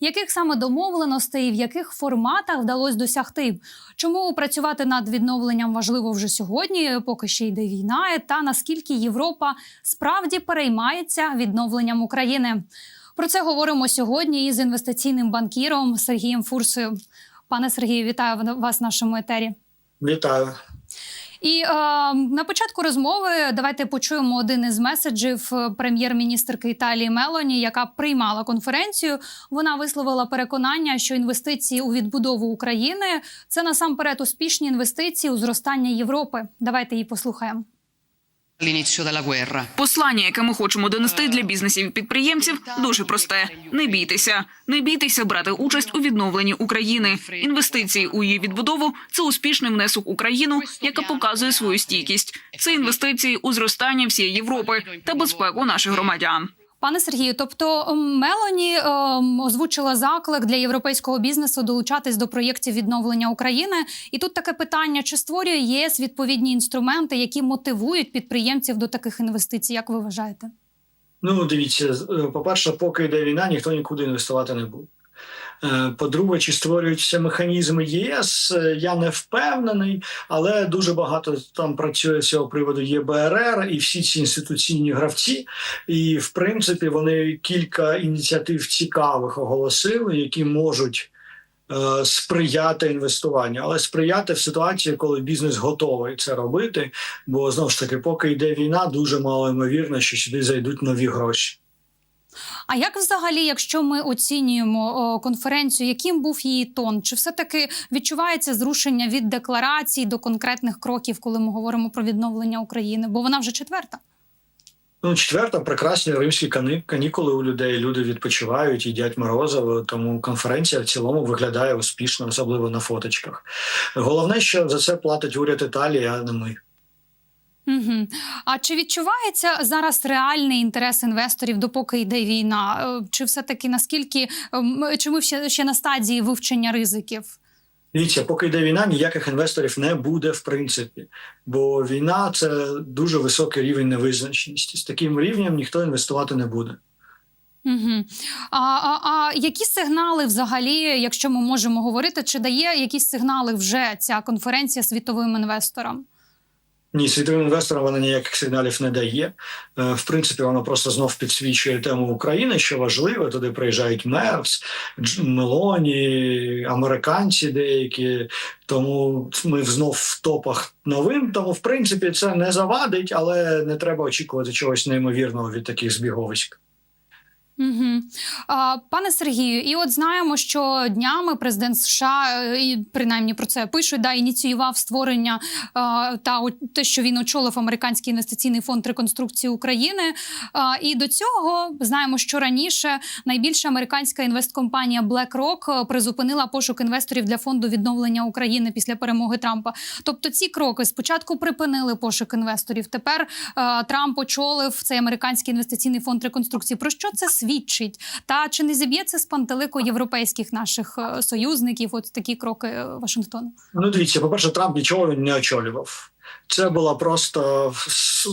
Яких саме домовленостей, в яких форматах вдалося досягти? Чому працювати над відновленням важливо вже сьогодні, поки ще йде війна, та наскільки Європа справді переймається відновленням України? Про це говоримо сьогодні із інвестиційним банкіром Сергієм Фурсою. Пане Сергію, вітаю вас в нашому етері. Вітаю. І е, на початку розмови давайте почуємо один із меседжів е, прем'єр-міністрки Італії Мелоні, яка приймала конференцію. Вона висловила переконання, що інвестиції у відбудову України це насамперед успішні інвестиції у зростання Європи. Давайте її послухаємо. Послання, яке ми хочемо донести для бізнесів і підприємців, дуже просте: не бійтеся, не бійтеся брати участь у відновленні України. Інвестиції у її відбудову це успішний внесок Україну, яка показує свою стійкість. Це інвестиції у зростання всієї Європи та безпеку наших громадян. Пане Сергію, тобто Мелоні ем, озвучила заклик для європейського бізнесу долучатись до проєктів відновлення України. І тут таке питання: чи створює ЄС відповідні інструменти, які мотивують підприємців до таких інвестицій? Як ви вважаєте? Ну, дивіться, е, по-перше, поки йде війна, ніхто нікуди інвестувати не буде. Е, По-друге, чи створюються механізми ЄС, е, я не впевнений, але дуже багато там працює з цього приводу ЄБРР і всі ці інституційні гравці. І в принципі вони кілька ініціатив цікавих оголосили, які можуть е, сприяти інвестуванню, але сприяти в ситуації, коли бізнес готовий це робити. Бо знову ж таки, поки йде війна, дуже мало ймовірно, що сюди зайдуть нові гроші. А як взагалі, якщо ми оцінюємо конференцію, яким був її тон? Чи все таки відчувається зрушення від декларацій до конкретних кроків, коли ми говоримо про відновлення України? Бо вона вже четверта. Ну, четверта, прекрасні римські канікули у людей. Люди відпочивають, їдять морозиво. Тому конференція в цілому виглядає успішно, особливо на фоточках. Головне, що за це платить уряд Італії, а не ми. Угу. А чи відчувається зараз реальний інтерес інвесторів, допоки йде війна? Е, Чи все таки наскільки ем, чи ми ще, ще на стадії вивчення ризиків? Дивіться, поки йде війна, ніяких інвесторів не буде в принципі. Бо війна це дуже високий рівень невизначеності. З таким рівнем ніхто інвестувати не буде. Угу. А, а, а які сигнали взагалі, якщо ми можемо говорити, чи дає якісь сигнали вже ця конференція світовим інвесторам? Ні, світовим інвесторам вона ніяких сигналів не дає. Е, В принципі, вона просто знов підсвічує тему України, що важливо. Туди приїжджають Мерс, Мелоні, американці деякі. Тому ми знов в топах новин. Тому, в принципі, це не завадить, але не треба очікувати чогось неймовірного від таких збіговиськ. Угу. Пане Сергію, і от знаємо, що днями президент США е, і принаймні про це пишуть, да, ініціював створення та те, що він очолив американський інвестиційний фонд реконструкції України. І до цього знаємо, що раніше найбільша американська інвесткомпанія BlackRock е, призупинила пошук інвесторів для фонду відновлення України після перемоги Трампа. Тобто ці кроки спочатку припинили пошук інвесторів. Тепер е, Трамп очолив цей американський інвестиційний фонд реконструкції. Про що це свідчить? Та чи не зіб'ється з пантелику європейських наших е, союзників? От такі кроки е, Вашингтону? Ну, дивіться, по-перше, Трамп нічого не очолював. Це була просто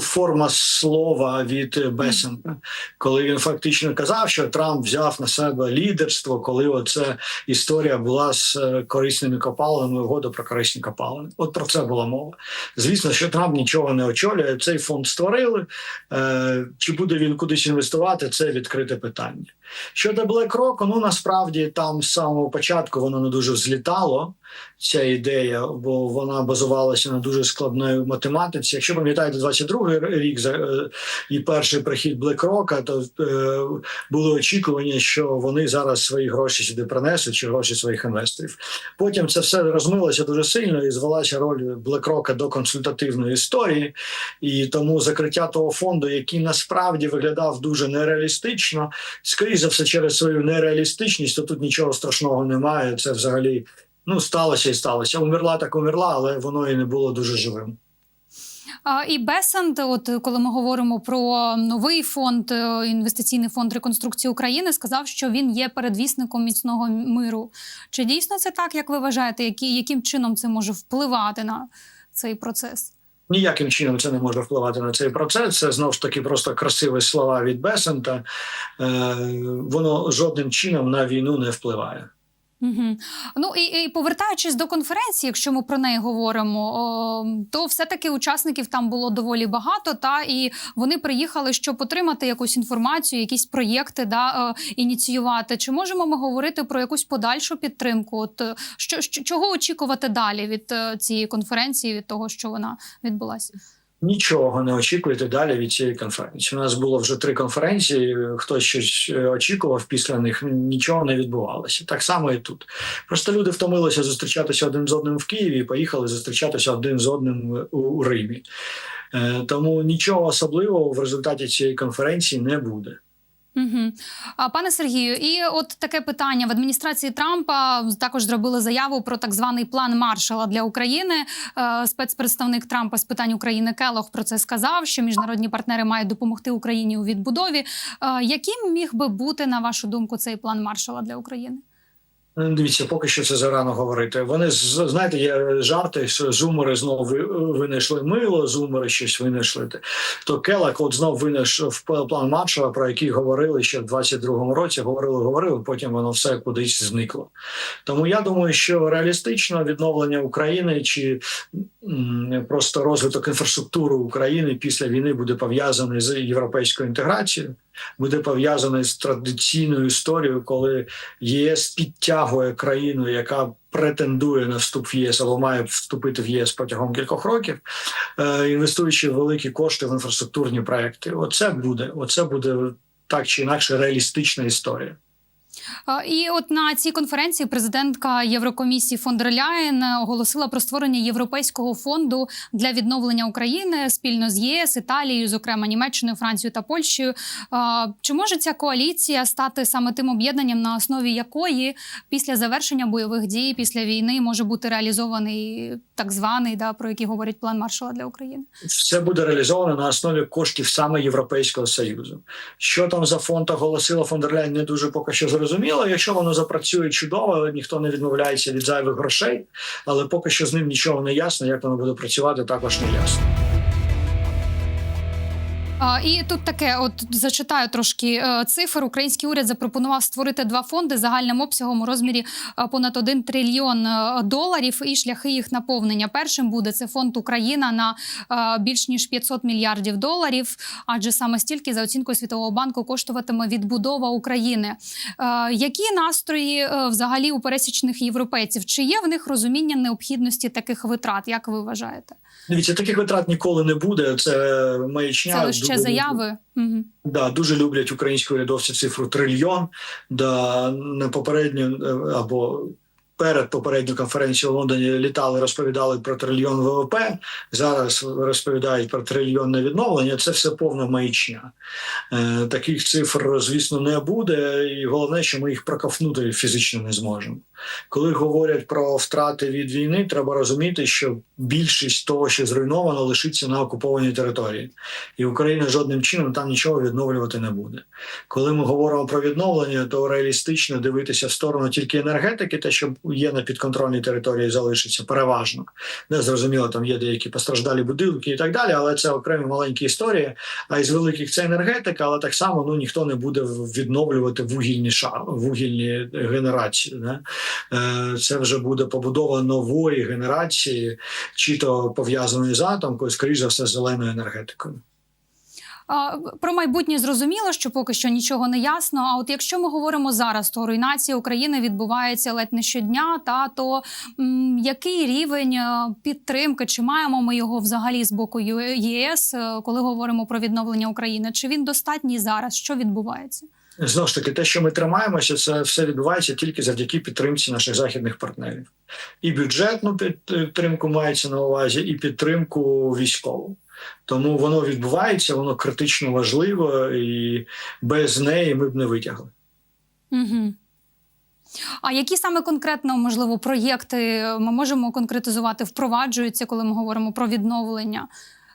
форма слова від Бесенка, коли він фактично казав, що Трамп взяв на себе лідерство, коли оця історія була з е, корисними копалинами, угода про корисні копалини. От про це була мова. Звісно, що Трамп нічого не очолює. Цей фонд створили. Е, Чи буде він кудись інвестувати? Це відкрите питання. Щодо BlackRock, ну насправді там з самого початку воно не дуже взлітало ця ідея, бо вона базувалася на дуже складної математиці. Якщо пам'ятаєте, 22-й рік за- е, і перший прихід BlackRock, то е, були очікування, що вони зараз свої гроші сюди принесуть, чи гроші своїх інвесторів. Потім це все розмилося дуже сильно і звелася роль BlackRock до консультативної історії, і тому закриття того фонду, який насправді виглядав дуже нереалістично, скоріше за все, через свою нереалістичність, то тут нічого страшного немає. Це взагалі ну сталося і сталося. Умерла так умерла, але воно і не було дуже живим. І Бесент, от коли ми говоримо про новий фонд, е, інвестиційний фонд реконструкції України, сказав, що він є передвісником міцного миру. Чи дійсно це так, як ви вважаєте? Які, яким чином це може впливати на цей процес? Ніяким чином це не може впливати на цей процес. Це знову ж таки просто красиві слова від Бесента. Е, воно жодним чином на війну не впливає. Угу. Ну і, і повертаючись до конференції, якщо ми про неї говоримо, о, то все-таки учасників там було доволі багато, та і вони приїхали, щоб отримати якусь інформацію, якісь проєкти да, е, ініціювати. Чи можемо ми говорити про якусь подальшу підтримку? От е, що, що чого очікувати далі від е, цієї конференції, від того, що вона відбулася? Нічого не очікуєте далі від цієї конференції. У нас було вже три конференції. Хтось щось е, очікував після них. Нічого не відбувалося. Так само і тут. Просто люди втомилися зустрічатися один з одним в Києві і поїхали зустрічатися один з одним у, Римі. Е, тому нічого особливого в результаті цієї конференції не буде. Угу. А, пане Сергію, і от таке питання в адміністрації Трампа також зробили заяву про так званий план Маршала для України. Е, спецпредставник Трампа з питань України Келох про це сказав, що міжнародні партнери мають допомогти Україні у відбудові. Е, яким міг би бути на вашу думку цей план Маршала для України? Ну, Дивіться, поки що це зарано говорити. Вони знаєте, є жарти, що зумери знову ви- винайшли мило, зумери щось винайшли. То Келак от знов винайшов план Маршала, про який говорили ще в 22-му році. Говорили, говорили, потім воно все кудись зникло. Тому я думаю, що реалістично відновлення України чи просто розвиток інфраструктури України після війни буде пов'язаний з європейською інтеграцією. Буде пов'язаний з традиційною історією, коли ЄС підтягує країну, яка претендує на вступ в ЄС або має вступити в єС протягом кількох років, е, інвестуючи великі кошти в інфраструктурні проекти. Оце буде, оце буде так чи інакше реалістична історія. Е, І от на цій конференції президентка Єврокомісії фон дер Ляєн оголосила про створення європейського фонду для відновлення України спільно з ЄС, Італією, зокрема Німеччиною, Францією та Польщею. Е, Чи може ця коаліція стати саме тим об'єднанням, на основі якої після завершення бойових дій, після війни може бути реалізований так званий, да про який говорять план Маршала для України? Все буде реалізовано на основі коштів саме Європейського союзу. Що там за фонд оголосила фон дер Ляйн, не дуже поки що зрозуміло. Якщо воно запрацює чудово, ніхто не відмовляється від зайвих грошей, але поки що з ним нічого не ясно. Як воно буде працювати, також не ясно. І тут таке, от зачитаю трошки е, цифр. Український уряд запропонував створити два фонди загальним обсягом у розмірі е, понад 1 трильйон е, доларів і шляхи їх наповнення. Першим буде це фонд Україна на більш ніж 500 мільярдів доларів. Адже саме стільки за оцінкою Світового банку коштуватиме відбудова України. Які настрої взагалі у пересічних європейців? Чи є в них розуміння необхідності таких витрат? Як ви вважаєте? Дивіться, таких витрат ніколи не буде. Це маячня. Це Дуже- заяви. Угу. Да, дуже люблять українські урядовці цифру трильйон. Да, на попередню е, або перед попередньою конференцією в Лондоні літали, розповідали про трильйон ВВП. Зараз розповідають про трильйонне відновлення. Це все повна маячня. Е, таких цифр, звісно, не буде, і головне, що ми їх проковтнути фізично не зможемо. Коли говорять про втрати від війни, треба розуміти, що більшість того, що зруйновано, лишиться на окупованій території, і Україна жодним чином там нічого відновлювати не буде. Коли ми говоримо про відновлення, то реалістично дивитися в сторону тільки енергетики, те, що є на підконтрольній території, залишиться переважно. Не зрозуміло, там є деякі постраждалі будинки і так далі, але це окремі маленькі історії. А із великих це енергетика, але так само ну ніхто не буде відновлювати вугільні ша вугільні генерації. Не? Це вже буде побудова нової генерації, чи то пов'язаної з атомкою, скоріш за все, зеленою енергетикою. Про майбутнє зрозуміло, що поки що нічого не ясно. А от якщо ми говоримо зараз, то руйнація України відбувається ледь не щодня. Та то м, який рівень е, підтримки, чи маємо ми його взагалі з боку ЄС, е, коли говоримо про відновлення України? Чи він достатній зараз? Що відбувається? Знову ж таки, те, що ми тримаємося, це все відбувається тільки завдяки підтримці наших західних партнерів. І бюджетну підтримку мається на увазі, і підтримку військову. Тому воно відбувається, воно критично важливо, і без неї ми б не витягли. Угу. А які саме конкретно можливо проєкти ми можемо конкретизувати, впроваджуються, коли ми говоримо про відновлення?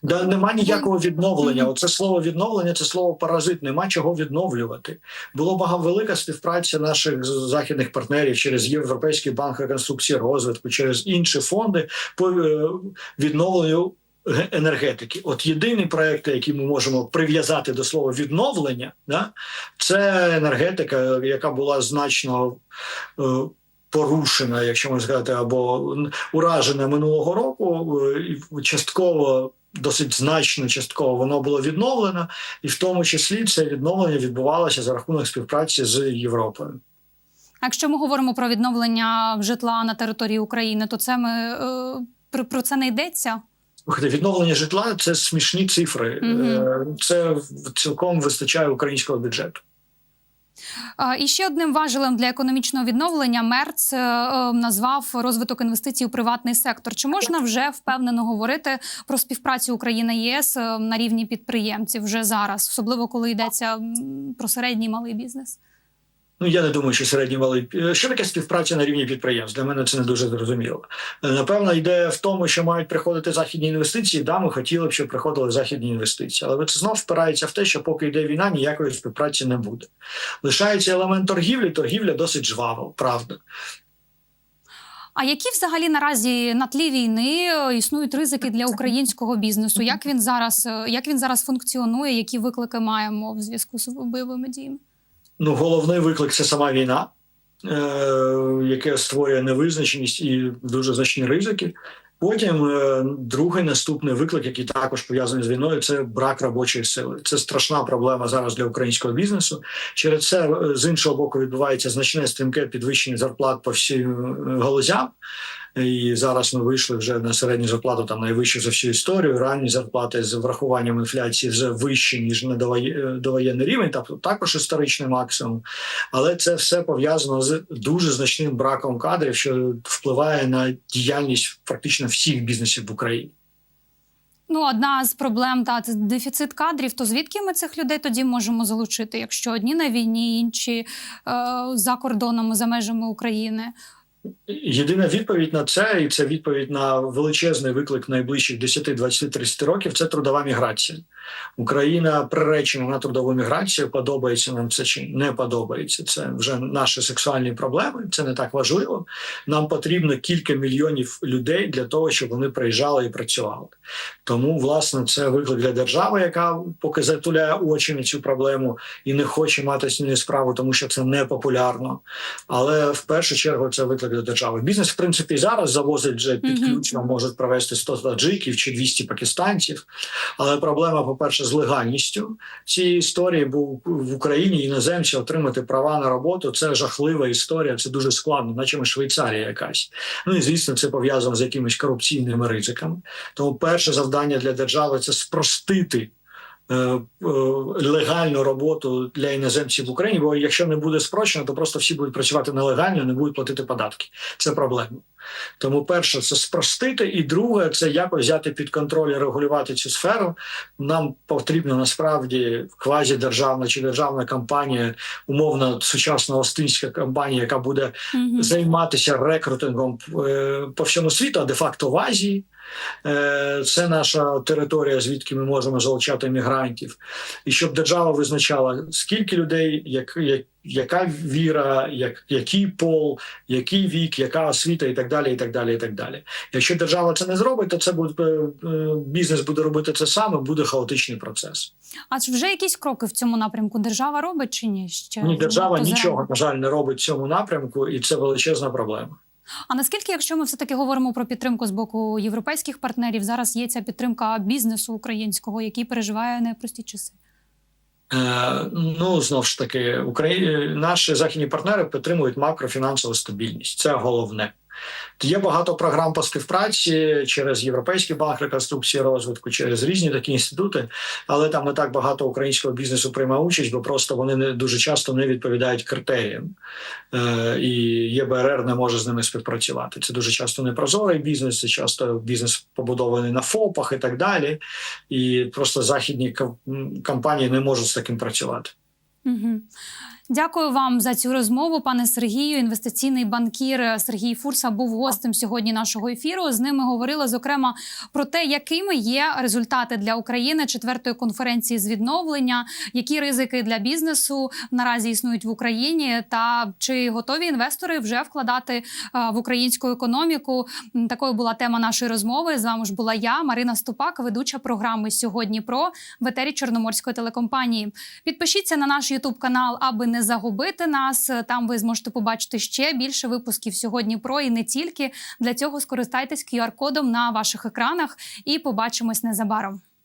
Да, нема ніякого відновлення. Оце слово відновлення, це слово паразит. Нема чого відновлювати. Було багато велика співпраця наших західних партнерів через Європейський банк реконструкції розвитку, через інші фонди по е, відновленню енергетики. От єдині проекти, які ми можемо прив'язати до слова відновлення, да, це енергетика, яка була значно е, порушена, якщо можна сказати, або уражена минулого року. е, Частково, досить значно, частково воно було відновлено, і в тому числі це відновлення відбувалося за рахунок співпраці з Європою. Якщо ми говоримо про відновлення житла на території України, то це ми е, про це не йдеться. Слухайте, відновлення житла це смішні цифри. Е, Це цілком вистачає українського бюджету. І ще одним важелем для економічного відновлення Мерц е, е, назвав розвиток інвестицій у приватний сектор. Чи можна вже впевнено говорити про співпрацю України ЄС на рівні підприємців вже зараз, особливо коли йдеться про середній і малий бізнес? Ну я не думаю, що середній малий що таке співпраця на рівні підприємств. Для мене це не дуже зрозуміло. Е, Напевно, ідея в тому, що мають приходити західні інвестиції. Да, ми хотіли б, щоб приходили західні інвестиції, але це знов впирається в те, що поки йде війна, ніякої співпраці не буде. Лишається елемент торгівлі. Торгівля досить жвава, правда. А які взагалі наразі на тлі війни е, існують ризики для українського бізнесу? Як він зараз е, як він зараз функціонує? Які виклики маємо в зв'язку з бойовими діями? Ну, головний виклик це сама війна, е, яка створює невизначеність і дуже значні ризики. Потім е, другий наступний виклик, який також пов'язаний з війною, це брак робочої сили. Це страшна проблема зараз для українського бізнесу. Через це е, з іншого боку відбувається значне стрімке підвищення зарплат по всім е, галузям. І зараз ми вийшли вже на середню зарплату, там найвищу за всю історію. Ранні зарплати з врахуванням інфляції вже вищі ніж на е, довоєнний рівень, тобто також історичний максимум. Але це все пов'язано з дуже значним браком кадрів, що впливає на діяльність практично всіх бізнесів в Україні. Ну, одна з проблем та це дефіцит кадрів. То звідки ми цих людей тоді можемо залучити, якщо одні на війні, інші е, за кордонами, за межами України? Єдина відповідь на це, і це відповідь на величезний виклик найближчих 10, 20, 30 років. Це трудова міграція. Україна приречена на трудову міграцію. Подобається нам це чи не подобається. Це вже наші сексуальні проблеми. Це не так важливо. Нам потрібно кілька мільйонів людей для того, щоб вони приїжджали і працювали. Тому, власне, це виклик для держави, яка поки затуляє очі на цю проблему і не хоче мати з нею справу, тому що це не популярно. Але в першу чергу це виклик для держави. Бізнес, в принципі, і зараз завозить вже під Мгм. можуть провести 100 таджиків чи 200 пакистанців. Але проблема, по-перше, з легальністю цієї історії, бо в Україні іноземці отримати права на роботу це жахлива історія, це дуже складно, наче Швейцарія якась. Ну і звісно, це пов'язано з якимись корупційними ризиками. Тому перше завдання для держави це спростити. е, е, Легальну роботу для іноземців в Україні, бо якщо не буде спрощено, то просто всі будуть працювати нелегально, не будуть платити податки. Це проблема. Тому перше це спростити, і друге це якось взяти під контроль і регулювати цю сферу. Нам потрібна насправді квазідержавна чи державна компанія, умовно сучасна остинська компанія, яка буде Мгм. займатися рекрутингом е, по всьому світу, а де-факто в Азії. Е, Це наша територія, звідки ми можемо залучати мігрантів, і щоб держава визначала, скільки людей, як, як, яка віра, як, який пол, який вік, яка освіта, і так далі. І так далі, і так далі. Якщо держава це не зробить, то це буде е, е, бізнес буде робити це саме, буде хаотичний процес. А чи вже якісь кроки в цьому напрямку держава робить чи ні? Ще Ні, держава нічого на жаль не робить в цьому напрямку, і це величезна проблема. А наскільки, якщо ми все таки говоримо про підтримку з боку європейських партнерів, зараз є ця підтримка бізнесу українського, який переживає непрості часи? Е, Ну знов ж таки, Украї... наші західні партнери підтримують макрофінансову стабільність. Це головне. Є багато програм по співпраці через Європейський банк реконструкції розвитку, через різні такі інститути, але там не так багато українського бізнесу приймає участь, бо просто вони не дуже часто не відповідають критеріям. Е, і ЄБРР не може з ними співпрацювати. Це дуже часто непрозорий бізнес, це часто бізнес побудований на ФОПах і так далі. І просто західні компанії не можуть з таким працювати. Угу. Дякую вам за цю розмову, пане Сергію. Інвестиційний банкір Сергій Фурса був гостем сьогодні нашого ефіру. З ними говорили зокрема про те, якими є результати для України четвертої конференції з відновлення, які ризики для бізнесу наразі існують в Україні, та чи готові інвестори вже вкладати е, в українську економіку. Такою була тема нашої розмови. З вами ж була я, Марина Ступак, ведуча програми сьогодні про в етері Чорноморської телекомпанії. Підпишіться на наш Ютуб канал, аби не загубити нас. Там ви зможете побачити ще більше випусків сьогодні про і не тільки. Для цього скористайтесь QR-кодом на ваших екранах і побачимось незабаром.